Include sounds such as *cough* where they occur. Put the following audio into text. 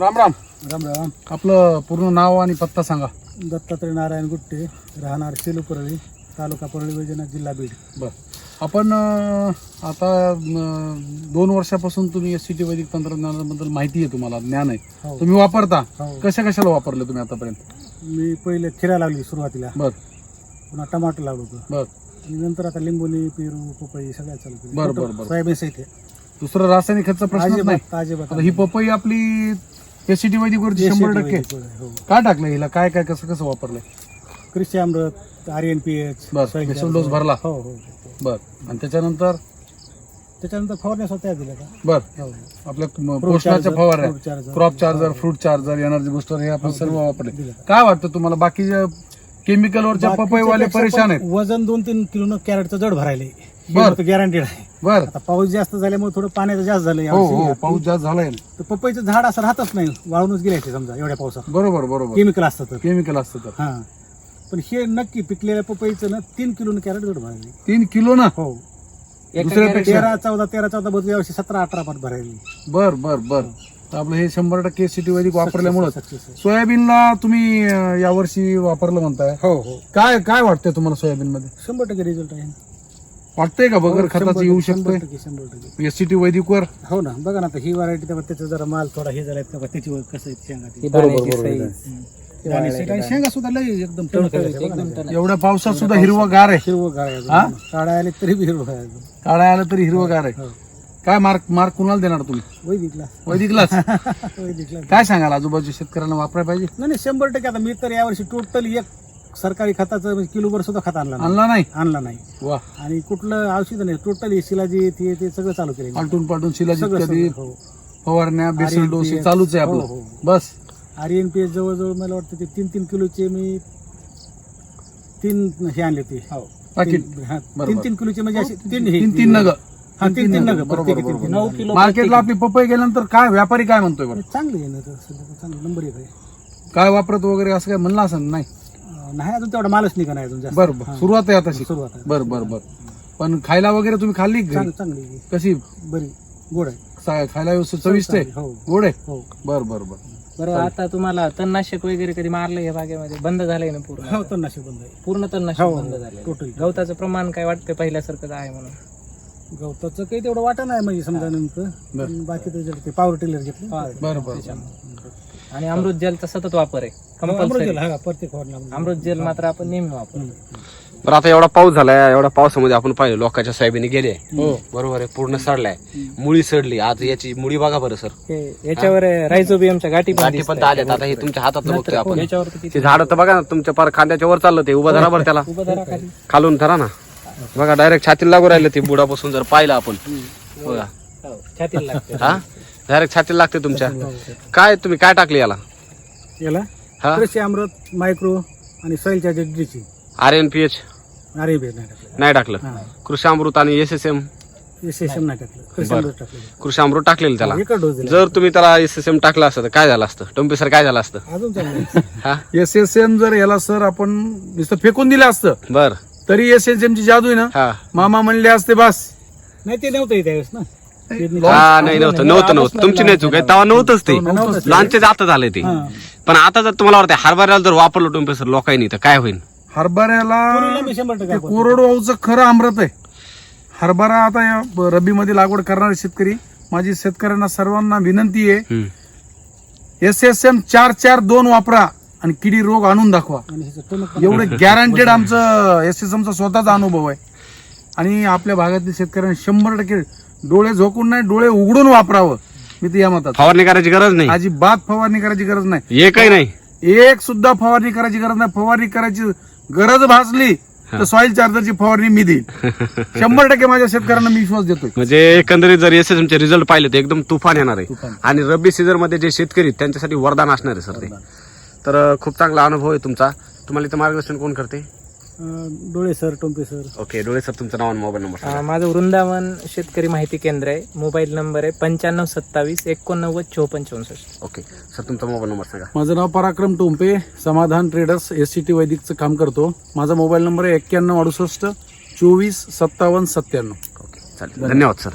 राम राम. राम राम. आपलं पूर्ण नाव आणि पत्ता सांगा. दत्तात्रय नारायण गुट्टे राहणार सेलू परळी तालुका परळी वैजनाथ जिल्हा बीड. बर. आपण अं, आता अं, दोन वर्षापासून तुम्ही एस सी टी वैदिक तंत्रज्ञानाबद्दल माहिती आहे तुम्हाला ज्ञान आहे. हो. तुम्ही वापरता. हो. कशा कशाला वापरले तुम्ही आतापर्यंत? मी पहिले खिरा लावली सुरुवातीला. बर. पुन्हा टमाटर लावलं होतं. बर. आणि नंतर आता लिंबोली पेरू पपई सगळ्या चालू केलं. बरं, बरं, बरं. सोयाबीन सहित दुसरं रासायनिक खर्च प्रश्नच नाही. अजिबात अजिबात. आता ही पपई आपली एस सी टी वैदिक वरची शंभर टक्के. हो. काय टाकलं हिला? काय काय कसं कसं वापरलंय? Krushi Amrut R N P H बस, डोस भरला. हो हो. हो. बर. आणि त्याच्यानंतर? त्याच्यानंतर फवारण्या स्वतः दिल्या का? बर. हो. आपल्या Fruit पोषणाच्या charger, फवाऱ्या fruit charger. Crop charger fruit charger energy booster हे आपण सर्व वापरले. दिलं. काय वाटतं तुम्हाला? बाकीच्या केमिकलवरच्या पपईवाले परेशान आहेत. वजन दोन तीन किलो कॅरेटचं जड भरायले. बरं. गॅरंटेड आहे. बर. आता पाऊस जास्त झाल्यामुळे थोडं पाण्याचं जास्त झालं हो. हो पाऊस जास्त झालाय. तर पपईचं झाड असं राहतच नाही. वाळूनच गेले ते समजा एवढ्या पावसात. बरोबर बरोबर. केमिकल असतं तर. केमिकल असतं तर. हा. पण हे नक्की पिकलेल्या पपईचं ना तीन किलो कॅरेट जड भरायली. तीन किलो ना? हो. तेरा चौदा तेरा चौदा बदल यावर्षी सतरा अठरा पाठ भरायली. बर बर बर. तर आपलं हे शंभर टक्के सिटी वैदिक वापरल्यामुळं. सोयाबीनला तुम्ही अं, यावर्षी वापरलं म्हणताय. हो हो. काय काय वाटतंय तुम्हाला सोयाबीन मध्ये शंभर टक्के रिझल्ट आहे. वाटतंय का बगर हो, खताचं शंभर येऊ टक्के, शंभर शकतंय टक्के शंभर टक्के. एस सी टी वैदिक वर हो ना बघा ना आता ही व्हरायटी त्याचा जरा माल थोडा हे झालाय तेव्हा त्याची कसं आहे शेंगा ती. बरोबर बरोबर आणि शेंगा- आणि शेंगा सुद्धा लई एकदम टणक आहे, बघा ना. एवढ्या पावसात सुद्धा हिरवगार आहे. हिरवं गाळ आहे हा? अजून. काळा आले तरी बी हिरवं आहे अजून. काळा आलं तरी हिरवगार आहे. हो. काय मार्क मार्क कुणाला देणार तुम्ही? वैदिकला. वैदिकलाच? *laughs* वैदिकला. काय सांगाल आजूबाजूच्या शेतकऱ्यांना वापरायला पाहिजे? नाही नाही, शंभर टक्के आता मी तर यावर्षी टोटल एक सरकारी खताचं म्हणजे किलोभर सुद्धा खत आणला नाही. आणला नाही? आणला नाही. वा. आणि कुठलं औषध नाही टोटल शिलाजी ते ते सगळं चालू केलं पालटून पालटून शिलाजी सगळं कधी सगळं, हो. फवारण्या RNPH, डोस हे चालूच आहे हो, आपलं. हो. बस. आर एन पी एस जवळजवळ मला वाटतं ते तीन तीन किलोचे मी तीन हे आणले ते. पाकिट. तीन हा, बरोबर. तीन तीन किलोचे म्हणजे असे तीन हे. तीन तीन नग. हा तीन तीन नग बरोबर, प्रत्येकी तीन बरोबर. तीन नऊ नग. किलो मार्केटला आपली पपई गेल्यानंतर काय व्यापारी काय म्हणतोय बरं? चांगलं आहे ना तर सध्या चांगलं नंबर एक आहे काय वापरत वगैरे असं काय म्हणलं असं नाही. अं, नाही अजून तेवढा मालच निघा नाही अजून जास्त. बरं बरं. सुरुवात आहे आता सुरुवात आहे. बर बर बर. पण खायला वगैरे तुम्ही खाल्ली का घरी? चांग- चांगली आहे. कशी? बरी. गोड आहे. सा- खायला व्यवस्थित चविष्ट आहे? हो. गोड आहे? हो. बर बर बर. बरं आता तुम्हाला तणनाशक वगैरे कधी मारलं या बागेमध्ये? बंद झालंय ना पूर्ण? हो तर नाशिक बंद आहे. पूर्ण तणनाशक हो, बंद हो, झालंय. टोटल गवताचं प्रमाण काय वाटतं पहिल्यासारखं आहे म्हणून? गवताचं काही तेवढं वाटत नाही म्हणजे समजा नेमकं. पण बाकी ते पॉवर टिलर घेतलं. बर बर आणि अमृत जलचा सतत वापर आहे. अमृत कंपल्सरी जल, हा प्रत्येक अमृत जल मात्र आपण नेहमी वापरतो. बरं आता एवढा पाऊस झालाय एवढा पावसामध्ये आपण पाहिलं लोकांच्या सोयाबीनी गेले. हो. बरोबर आहे पूर्ण सडलाय. मुळी सडली. आज याची मुळी बघा बरं सर. हे याच्यावर रायझोबियमच्या गाठी पण गाठी पण आल्यात. आता हे तुमच्या हातात बघतोय आपण. याच्यावरती किती ते झाड तर बघा ना तुमच्या पार खांद्याच्या वर चाललं ते. उभं धरा बरं त्याला. उभं धरा खाली. खालून धरा ना. बघा डायरेक्ट छातीला लागू राहिलं ते बुडापासून जर पाहिलं आपण. बघा. हो, छातीला लागते. हा? डायरेक्ट छातीला लागते तुमच्या. काय तुम्ही काय टाकले याला? याला? हा? कृषी अमृत मायक्रो आणि soil charger drenching R N P H अरे बे नाही टाकलं. नाही टाकलं. हा. कृषी अमृत आणि S S M S S M नाही टाकलं. कृषी अमृत टाकलं. कृषी अमृत टाकलेलं त्याला. एकच डोस दिला. जर तुम्ही त्याला एस एस एम टाकलं असतं तर काय झालं असतं? टोम्पी सर काय झालं असतं? अजून चांगलं हा? एस एस एम जर याला सर आपण नुसतं फेकून दिलं असतं बर. तरी एस एस एम ची जादू आहे ना? हा. मामा म्हणले असते बस. नाही ते नव्हतं त्यावेळेस ना. हा नाही नव्हतं नव्हतं नव्हतं. तुमची नाही चूक आहे. तेव्हा नव्हतंच ते. लॉन्चचे आता झालंय ते. हा. पण आता जर तुम्हाला वाटतं हरभऱ्याला जर वापरलं टोम्पी सर लोकांनी तर काय होईल? हरभऱ्याला तुरीला मी शंभर टक्के ते कोरडवाहूचं खरं अमृत आहे. हरभरा आता या रब्बीमध्ये लागवड करणारे शेतकरी माझी शेतकऱ्यांना सर्वांना विनंती आहे. हम्म. एस एस एम चार चार दोन वापरा. आणि किडी रोग आणून दाखवा. एवढं गॅरंटेड आमचं एस एस एमचा स्वतःचा अनुभव आहे. आणि आपल्या भागातील शेतकऱ्यांनी शंभर टक्के डोळे झोकून नाही डोळे उघडून वापरावं. मी तर या मतात. फवारणी करायची गरज नाही. अजिबात फवारणी करायची गरज नाही. एकही नाही. एक सुद्धा फवारणी करायची गरज नाही. फवारणी करायची गरज भासली तर सॉइल चार्जरची फवारणी मी देईल *laughs* शंभर टक्के माझ्या शेतकऱ्यांना मी विश्वास देतोय. म्हणजे एकंदरीत जर एस एस चे रिझल्ट पाहिले तर एकदम तुफान येणार आहे. आणि रब्बी सीझनमध्ये जे शेतकरी त्यांच्यासाठी वरदान असणार आहे सर ते. तर खूप चांगला अनुभव आहे तुमचा. तुम्हाला इथं मार्गदर्शन कोण करते? अं, Dole sir Tompe sir. Okay Dole sir तुमचं नाव आणि मोबाईल नंबर सांगा. अं, माझं वृंदावन शेतकरी माहिती केंद्र आहे. मोबाईल नंबर आहे पंच्याण्णव सत्तावीस एकोणनव्वद चोपन्न चौसष्ट. ओके सर तुमचा मोबाईल नंबर सांगा. माझं नाव Parakram Tompe Samadhan traders S C T वैदिकचं काम करतो. माझा मोबाईल नंबर आहे एक्क्याण्णव अडुसष्ट चोवीस सत्तावन्न सत्त्याण्णव. ओके चालेल. धन्यवाद सर.